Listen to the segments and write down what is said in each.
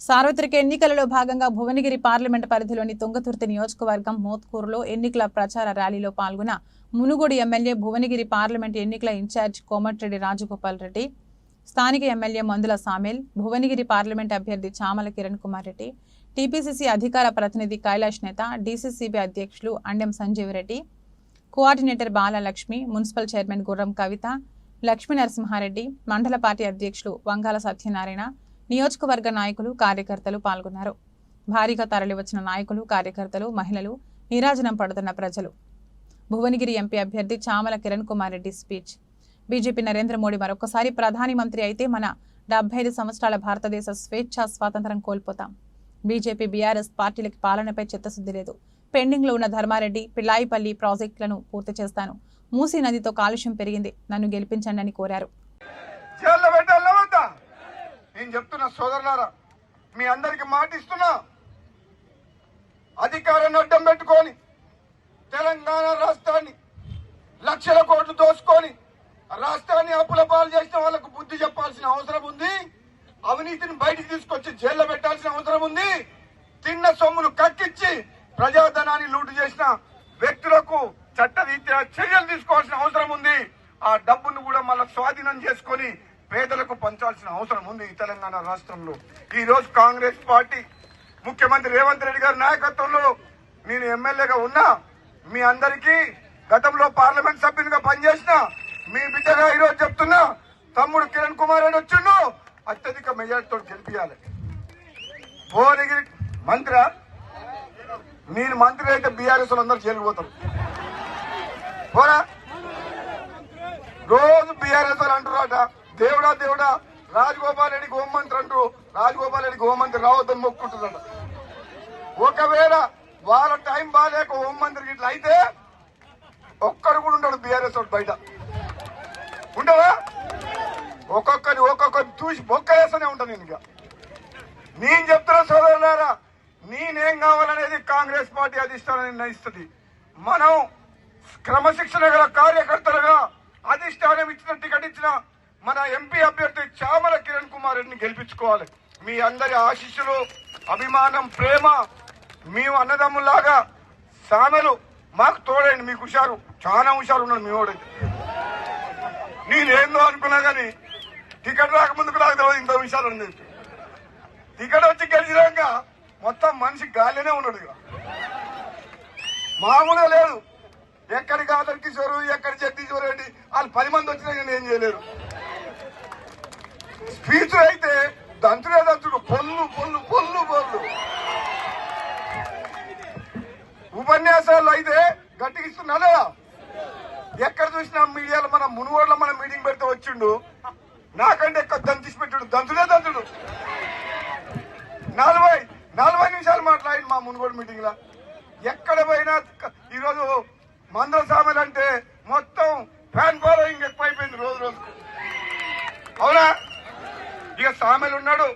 సార్వత్రిక ఎన్నికలలో భాగంగా భువనగిరి పార్లమెంట్ పరిధిలోని తుంగతుర్తి నియోజకవర్గం మోత్కూరులో ఎన్నికల ప్రచార ర్యాలీలో పాల్గొన్న మునుగోడు ఎమ్మెల్యే భువనగిరి పార్లమెంట్ ఎన్నికల ఇన్ఛార్జ్ కోమటిరెడ్డి రాజగోపాల్ రెడ్డి స్థానిక ఎమ్మెల్యే మందుల సామేల్ భువనగిరి పార్లమెంట్ అభ్యర్థి చామల కిరణ్ కుమార్ రెడ్డి టీపీసీసీ అధికార ప్రతినిధి కైలాష్ నేత డీసీసీబీ అధ్యక్షులు Andem Sanjeev Reddy coordinator Balalakshmi municipal chairman Gurram Kavitha Lakshmi Narasimha Reddy మండల పార్టీ అధ్యక్షులు వంగాల సత్యనారాయణ నియోజకవర్గ నాయకులు కార్యకర్తలు పాల్గొన్నారు. భారీగా తరలివచ్చిన నాయకులు కార్యకర్తలు మహిళలు నీరాజనం పడుతున్న ప్రజలు. భువనగిరి ఎంపీ అభ్యర్థి చామల కిరణ్ కుమార్ రెడ్డి స్పీచ్. బీజేపీ నరేంద్ర మోడీ మరొకసారి ప్రధాని మంత్రి అయితే మన డెబ్బై ఐదు సంవత్సరాల భారతదేశ స్వేచ్ఛ స్వాతంత్రం కోల్పోతాం. బీజేపీ బీఆర్ఎస్ పార్టీలకి పాలనపై చిత్తశుద్ధి లేదు. పెండింగ్లో ఉన్న ధర్మారెడ్డి పిల్లాయిపల్లి ప్రాజెక్టులను పూర్తి చేస్తాను. మూసీ నదితో కాలుష్యం పెరిగింది. నన్ను గెలిపించండి అని కోరారు. నేను చెప్తున్నా సోదరులారా మీ అందరికి మాట ఇస్తున్నా. అధికారాన్ని అడ్డం పెట్టుకొని తెలంగాణ రాష్ట్రాన్ని లక్షల కోట్లు దోసుకొని రాష్ట్రాన్ని అప్పుల పాలు చేసిన వాళ్ళకు బుద్ధి చెప్పాల్సిన అవసరం ఉంది. అవినీతిని బయటికి తీసుకొచ్చి జైల్లో పెట్టాల్సిన అవసరం ఉంది. తిన్న సొమ్మును కక్కిచ్చి ప్రజాధనాన్ని లూటు చేసిన వ్యక్తులకు చట్టరీత్యా చర్యలు తీసుకోవాల్సిన అవసరం ఉంది. ఆ డబ్బును కూడా మళ్ళీ స్వాధీనం చేసుకొని పేదలకు పంచాల్సిన అవసరం ఉంది ఈ తెలంగాణ రాష్ట్రంలో. ఈ రోజు కాంగ్రెస్ పార్టీ ముఖ్యమంత్రి రేవంత్ రెడ్డి గారి నాయకత్వంలో నేను ఎమ్మెల్యేగా ఉన్నా మీ అందరికీ గతంలో పార్లమెంట్ సభ్యునిగా పనిచేసిన మీ బిడ్డగా ఈరోజు చెప్తున్నా తమ్ముడు కిరణ్ కుమార్ అని వచ్చిండు అత్యధిక మెజార్టీతో గెలిపించాలి భువనగిరి మంత్రి నేను మంత్రి అయితే బీఆర్ఎస్ అందరూ చేరిపోతారు పోరా? రోజు బీఆర్ఎస్ వాళ్ళు అంటారు దేవుడా దేవుడా రాజగోపాల్ రెడ్డి హోంమంత్రి అంటూ రాజగోపాల్ రెడ్డికి హోంమంత్రి రావద్దని మొక్కుంటుందట. ఒకవేళ వాళ్ళ టైం బాగాలేక హోంమంత్రి ఇట్లా అయితే ఒక్కడు కూడా ఉండడు బీఆర్ఎస్ వాడు బయట. ఉండవా? ఒక్కొక్కరి ఒక్కొక్కరి చూసి బొక్క వేస్తూనే ఉంటాను నేను ఇక. నేను చెప్తున్న సోదరులారా నేనేం కావాలనేది కాంగ్రెస్ పార్టీ అధిష్టానం నిర్ణయిస్తుంది. మనం క్రమశిక్షణ గల కార్యకర్తలుగా అధిష్టానం ఇచ్చిన టికెట్ ఇచ్చిన మన ఎంపీ అభ్యర్థి చామల కిరణ్ కుమార్ రెడ్డిని గెలిపించుకోవాలి. మీ అందరి ఆశీస్సులు అభిమానం ప్రేమ మేము అన్నదమ్ములాగా సామెలు మాకు తోడండి మీకు హుషారు. చాలా హుషారు ఉన్నాడు మీ వాడు నేనేందో అనుకున్నా కానీ టికెట్ రాకముందుకు నాకు తెలియదు ఇంత హుషారు ఉంది టికెట్ వచ్చి గెలిచినాక మొత్తం మనిషి గాలినే ఉన్నాడు ఇక. మామూలుగా లేదు. ఎక్కడికి ఆదర్ ఎక్కడి జగదీశ్వర్ రెడ్డి వాళ్ళు పది మంది వచ్చినా నేను ఏం చేయలేరు. స్పీచ్ అయితే దంతుడే దంతుడు పొల్లు పొల్లు పొల్లు పొల్లు ఉపన్యాసాలు అయితే గట్టిగా ఇస్తున్నా లేదా? ఎక్కడ చూసినా మీడియాలో మన మునుగోడులో మన మీటింగ్ పెడితే వచ్చిండు. నాకంటే ఎక్కువ దంతిసి పెట్టాడు. దంతుడే దంతుడు నలభై నలభై నిమిషాలు మాట్లాడి మా మునుగోడు మీటింగ్ లా ఎక్కడ పోయినా ఈరోజు మందల సామెలు అంటే మొత్తం ఫ్యాన్ ఫాలోయింగ్ ఎక్కువైపోయింది రోజు రోజు అవునా ఇక సామెలు ఉన్నాడు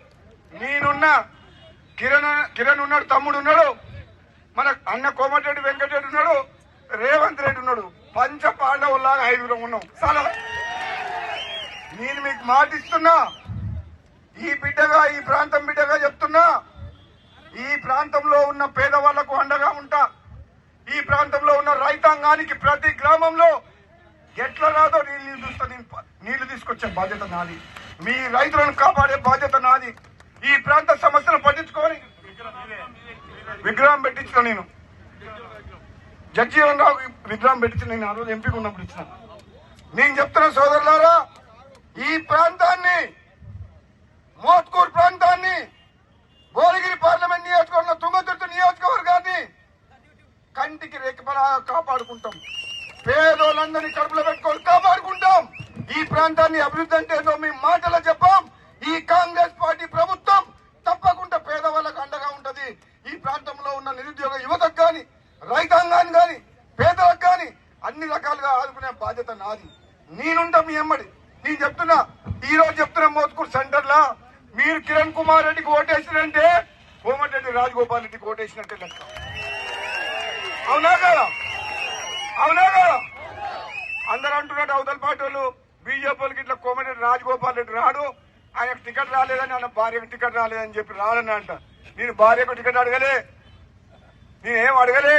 నేనున్నా కిరణ్ కిరణ్ ఉన్నాడు తమ్ముడు ఉన్నాడు. మన అన్న కోమటిరెడ్డి వెంకటరెడ్డి ఉన్నాడు రేవంత్ రెడ్డి ఉన్నాడు. పంచ పాండవులాగా ఐదుగురం ఉన్నాం. చాలా. నేను మీకు మాటిస్తున్నా ఈ బిడ్డగా ఈ ప్రాంతం బిడ్డగా చెప్తున్నా. ఈ ప్రాంతంలో ఉన్న పేదవాళ్ళకు అండగా ఉంటా. ఈ ప్రాంతంలో ఉన్న రైతాంగానికి ప్రతి గ్రామంలో ఎట్లా రాదో నీళ్ళు నీళ్ళు చూస్తా నేను నీళ్ళు తీసుకొచ్చే బాధ్యత నాది. మీ రైతులను కాపాడే బాధ్యత నాది. ఈ ప్రాంత సమస్యను పట్టించుకొని విగ్రహం పెట్టించిన నేను. జగ్జీవన్ రావు విగ్రహం పెట్టించిన నేను ఆ రోజు ఎంపీగా ఉన్నప్పుడు ఇచ్చిన. నేను చెప్తున్న సోదరులారా ఈ ప్రాంతాన్ని మోత్కూర్ ప్రాంతాన్ని భువనగిరి పార్లమెంట్ నియోజకవర్గం తుంగతుర్తి నియోజకవర్గాన్ని కంటికి రెక్కపలా కాపాడుకుంటాం. పేదోళ్ళందరినీ కడుపులో పెట్టుకొని కాపాడుకుంటాం. ఈ ప్రాంతాన్ని అభివృద్ధి అంటే ఏదో మీ మాటలో చెప్పాం. ఈ కాంగ్రెస్ పార్టీ ప్రభుత్వం తప్పకుండా పేదవాళ్ళకు అండగా ఉంటది ఈ ప్రాంతంలో ఉన్న నిరుద్యోగ యువతకు కానీ రైతాంగాన్ని కానీ పేదలకు కానీ అన్ని రకాలుగా ఆదుకునే బాధ్యత నాది. నేనుంటా మీ అమ్మడి నేను చెప్తున్నా ఈ రోజు చెప్తున్నా మోత్కూర్ సెంటర్లో మీరు కిరణ్ కుమార్ రెడ్డికి ఓటేసినంటే కోమటిరెడ్డి రాజగోపాల్ రెడ్డికి ఓటేసినట్టే లెక్క. అవునా కదా? అవునా కదా? అందరూ అంటున్నట్టు అవతల పార్టీ వాళ్ళు బీజేపీ వాళ్ళకి ఇట్లా కోమటిరెడ్డి రాజగోపాల్ రెడ్డి రాడు ఆయనకు టికెట్ రాలేదని ఆయన భార్యకు టికెట్ రాలేదని చెప్పి రాడని అంట. నేను భార్యకు టికెట్ అడగలే. నేనేం అడగలే?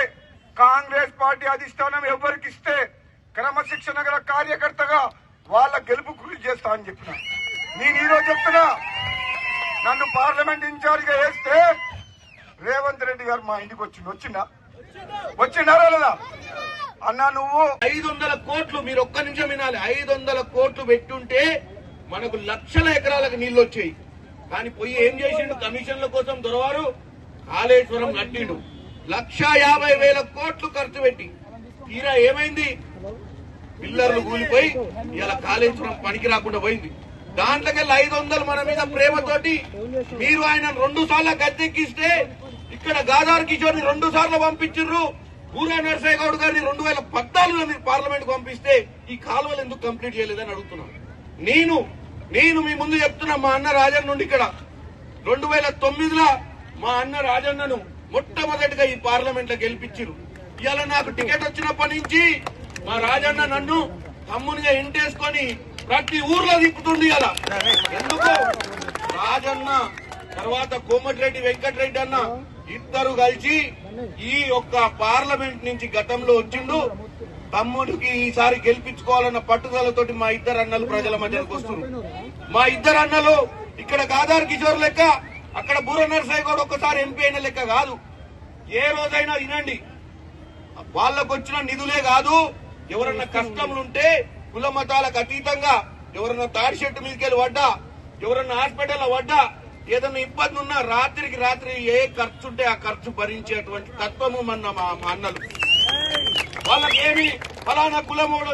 కాంగ్రెస్ పార్టీ అధిష్టానం ఎవరికి ఇస్తే క్రమశిక్షణ గల కార్యకర్తగా వాళ్ళ గెలుపు కృషి చేస్తా అని చెప్పిన? నేను ఈరోజు చెప్తున్నా నన్ను పార్లమెంట్ ఇన్ఛార్జిగా వేస్తే రేవంత్ రెడ్డి గారు మా ఇంటికి వచ్చింది వచ్చిందా వచ్చిండారా లేదా అన్నా నువ్వు ఐదు వందల కోట్లు మీరు ఒక్క నిమిషం వినాలి. ఐదు వందల కోట్లు పెట్టుంటే మనకు లక్షల ఎకరాలకు నీళ్ళు వచ్చాయి. కానీ పోయి ఏం చేసిండు? కమిషన్ల కోసం దొరవారు కాళేశ్వరం కట్టిండు. లక్ష యాభై వేల కోట్లు ఖర్చు పెట్టి. తీరా ఏమైంది? పిల్లర్లు కూలిపోయి ఇలా కాళేశ్వరం పనికి రాకుండా పోయింది. దాంట్లోకెళ్ళి ఐదు వందలు మన మీద ప్రేమతోటి మీరు ఆయన రెండు సార్లు గద్దెక్కిస్తే ఇక్కడ గాదార్ కిషోర్ని రెండు సార్లు పంపించిర్రు. పూరా నరసయ్య గౌడ్ గారిని రెండు వేల పద్నాలుగులో మీరు పార్లమెంట్ పంపిస్తే ఈ కాలువలు ఎందుకు కంప్లీట్ చేయలేదని అడుగుతున్నాను. నేను నేను మీ ముందు చెప్తున్నా మా అన్న రాజన్న నుండి ఇక్కడ. రెండు వేల తొమ్మిదిలో మా అన్న రాజన్నను మొట్టమొదటిగా ఈ పార్లమెంట్లో గెలిపించారు ఇవాళ నాకు టికెట్ వచ్చినప్పటి నుంచి మా రాజన్న నన్ను తమ్మునిగా ఇంటేసుకొని ప్రతి ఊర్లో తిప్పుతుంది ఇలా ఎందుకు? రాజన్న తర్వాత కోమటిరెడ్డి వెంకటరెడ్డి అన్న ఇద్దరు కలిసి ఈ యొక్క పార్లమెంట్ నుంచి గతంలో వచ్చిండు. తమ్ముడికి ఈసారి గెలిపించుకోవాలన్న పట్టుదలతోటి మా ఇద్దరు అన్నలు ప్రజల మధ్యకు వస్తున్నారు. మా ఇద్దరు అన్నలు ఇక్కడ గాదార్ కిషోర్ లెక్క అక్కడ బూర నరసయ్య కూడా ఒక్కసారి ఎంపీ అయిన లెక్క కాదు. ఏ రోజైనా వినండి. వాళ్ళకు వచ్చిన నిధులే కాదు. ఎవరన్నా కష్టములుంటే కుల మతాలకు అతీతంగా ఎవరన్నా తాడి చెట్టు మీదకెళ్ళి పడ్డా ఎవరన్నా హాస్పిటల్ పడ్డా ఏదన్నా ఇబ్బంది ఉన్నా రాత్రికి రాత్రి ఏ ఖర్చు ఉంటే ఆ ఖర్చు భరించేటువంటి తత్వము మన మా మా అన్నలు. వాళ్ళకేమి ఫలానా కులమోడు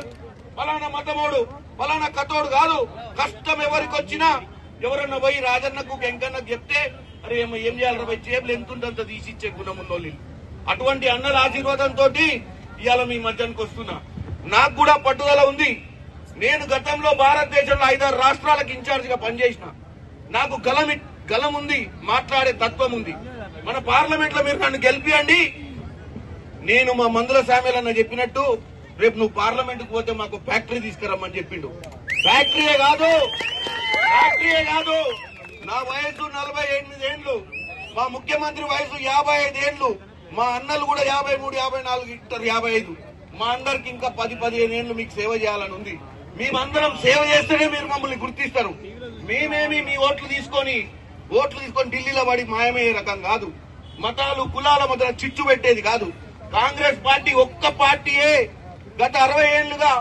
ఫలానా మతమోడు ఫలానా కథోడు కాదు. కష్టం ఎవరికి వచ్చినా ఎవరన్నా పోయి రాజన్నకు వెంకన్నకు చెప్తే అరే ఏమో ఏం చేయాలి పోయి? చేపలు ఎంత తీసిచ్చే గుణం ఉన్నోళ్ళు అటువంటి అన్నల ఆశీర్వాదంతో ఇవాళ మీ మధ్యానికి వస్తున్నా. నాకు కూడా పట్టుదల ఉంది. నేను గతంలో భారతదేశంలో ఐదారు రాష్ట్రాలకు ఇన్ఛార్జ్గా పనిచేసిన. నాకు గలం గలం ఉంది మాట్లాడే తత్వం ఉంది. మన పార్లమెంట్లో మీరు నన్ను గెలిపియండి. నేను మా మందుల సామెలన్న చెప్పినట్టు రేపు నువ్వు పార్లమెంట్కు పోతే మాకు ఫ్యాక్టరీ తీసుకురమ్మని చెప్పిండు. ఫ్యాక్టరీయే కాదు. రాష్ట్రీయ కాదు. నా వయసు నలభై ఎనిమిది ఏండ్లు. మా ముఖ్యమంత్రి వయసు యాభై ఐదు ఏండ్లు. మా అన్నలు కూడా యాభై మూడు యాభై నాలుగు ఇస్తారు యాభై ఐదు. మా అందరికి ఇంకా పది పదిహేను ఏండ్లు మీకు సేవ చేయాలని ఉంది. మేమందరం సేవ చేస్తేనే మీరు మమ్మల్ని గుర్తిస్తారు. మేమేమి మీ ఓట్లు తీసుకొని ఓట్లు తీసుకొని ఢిల్లీలో పడి మాయమయ్యే రకం కాదు. మతాలు కులాల మధ్య చిచ్చు పెట్టేది కాదు. కాంగ్రెస్ పార్టీ ఒక్క పార్టీయే గత అరవై ఏళ్ళుగా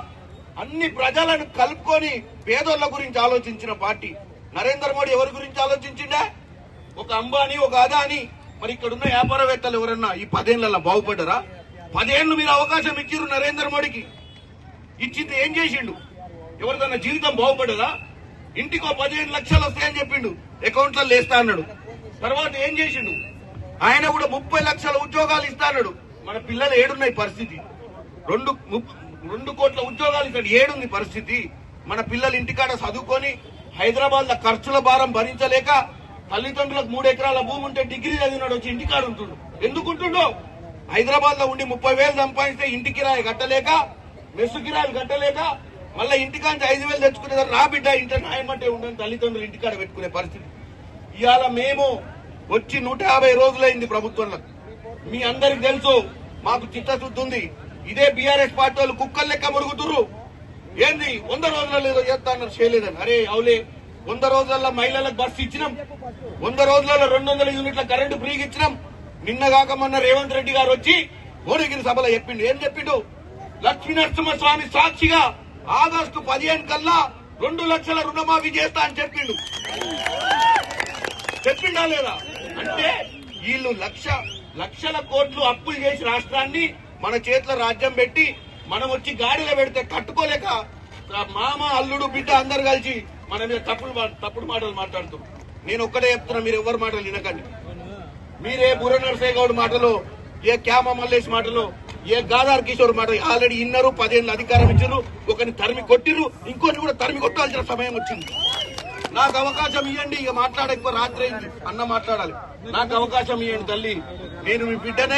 అన్ని ప్రజలను కలుపుకొని పేదోళ్ళ గురించి ఆలోచించిన పార్టీ. నరేంద్ర మోడీ ఎవరి గురించి ఆలోచించిండా? ఒక అంబానీ ఒక అదాని. మరి ఇక్కడ ఉన్న వ్యాపారవేత్తలు ఎవరన్నా ఈ పదేళ్ళలో బాగుపడ్డరా? పదేళ్ళు మీరు అవకాశం ఇచ్చిర్రు నరేంద్ర మోడీకి. ఇచ్చింది ఏం చేసిండు? ఎవరిదన్నా జీవితం బాగుపడదా ఇంటికో పదిహేను లక్షలు వస్తాయని చెప్పిండు. అకౌంట్లో లేస్తా అన్నాడు. తర్వాత ఏం చేసిండు? ఆయన కూడా ముప్పై లక్షల ఉద్యోగాలు ఇస్తాడు అన్నాడు. మన పిల్లలు ఏడున్నాయి పరిస్థితి. రెండు రెండు కోట్ల ఉద్యోగాలు ఇక్కడ ఏడుంది పరిస్థితి. మన పిల్లలు ఇంటికాడ చదువుకొని హైదరాబాద్లో ఖర్చుల భారం భరించలేక తల్లిదండ్రులకు మూడు ఎకరాల భూమి ఉంటే డిగ్రీ చదివినాడు వచ్చి ఇంటికాడ ఉంటుండు. ఎందుకుంటుండో హైదరాబాద్లో ఉండి ముప్పై వేలు సంపాదిస్తే ఇంటి కిరాయి కట్టలేక మెస్సు కిరాయిలు కట్టలేక మళ్ళీ ఇంటికాంచి ఐదు వేలు తెచ్చుకునే నా బిడ్డ ఇంట న్యాయమంటే ఉండని తల్లిదండ్రులు ఇంటికాడ పెట్టుకునే పరిస్థితి. ఇవాళ మేము వచ్చి నూట యాభై రోజులైంది ప్రభుత్వంలో. మీ అందరికి తెలుసు మాకు చిత్తశుద్ధి ఉంది. ఇదే బీఆర్ఎస్ పార్టీ వాళ్ళు కుక్కలు లెక్క మురుగుతుర్రు. ఏంది? వంద రోజులలో ఏదో చేస్తా అన్నారు చేయలేదని. అరే అవులే. వంద రోజులలో మహిళలకు బస్సు ఇచ్చినాం. వంద రోజులలో రెండు వందల యూనిట్ల కరెంటు ఫ్రీకి ఇచ్చినాం. నిన్న కాక మొన్న రేవంత్ రెడ్డి గారు వచ్చి ఓడిగిరి సభలో చెప్పిండు. ఏం చెప్పిండు? లక్ష్మీ స్వామి సాక్షిగా ఆగస్టు పదిహేను కల్లా రెండు లక్షల రుణమాఫీ చేస్తా అని చెప్పిండు. చెప్పిండా లేదా? అంటే వీళ్ళు లక్ష లక్షల కోట్లు అప్పులు చేసి రాష్ట్రాన్ని మన చేతిలో రాజ్యం పెట్టి మనం వచ్చి గాడిలో పెడితే కట్టుకోలేక మామ అల్లుడు బిడ్డ అందరు కలిసి మన మీద తప్పుడు తప్పుడు మాటలు మాట్లాడుతూ. నేను ఒక్కటే చెప్తున్నా మీరు ఎవరి మాటలు వినకండి. మీరే బుర్ర నరసయ్య గౌడ్ మాటలు ఏ క్యామ మల్లేష్ మాటలు ఏ గాదార్ కిషోర్ మాట ఆల్రెడీ ఇన్నరు పదేళ్ళు అధికారం ఇచ్చారు ఒకరిని తరిమి కొట్టిర్రు ఇంకోటి కూడా తరిమి కొట్టాల్సిన సమయం వచ్చింది. నాకు అవకాశం ఇవ్వండి ఇక మాట్లాడకపో రాత్రి అయింది అన్న మాట్లాడాలి. నాకు అవకాశం ఇవ్వండి తల్లి నేను మీ బిడ్డనే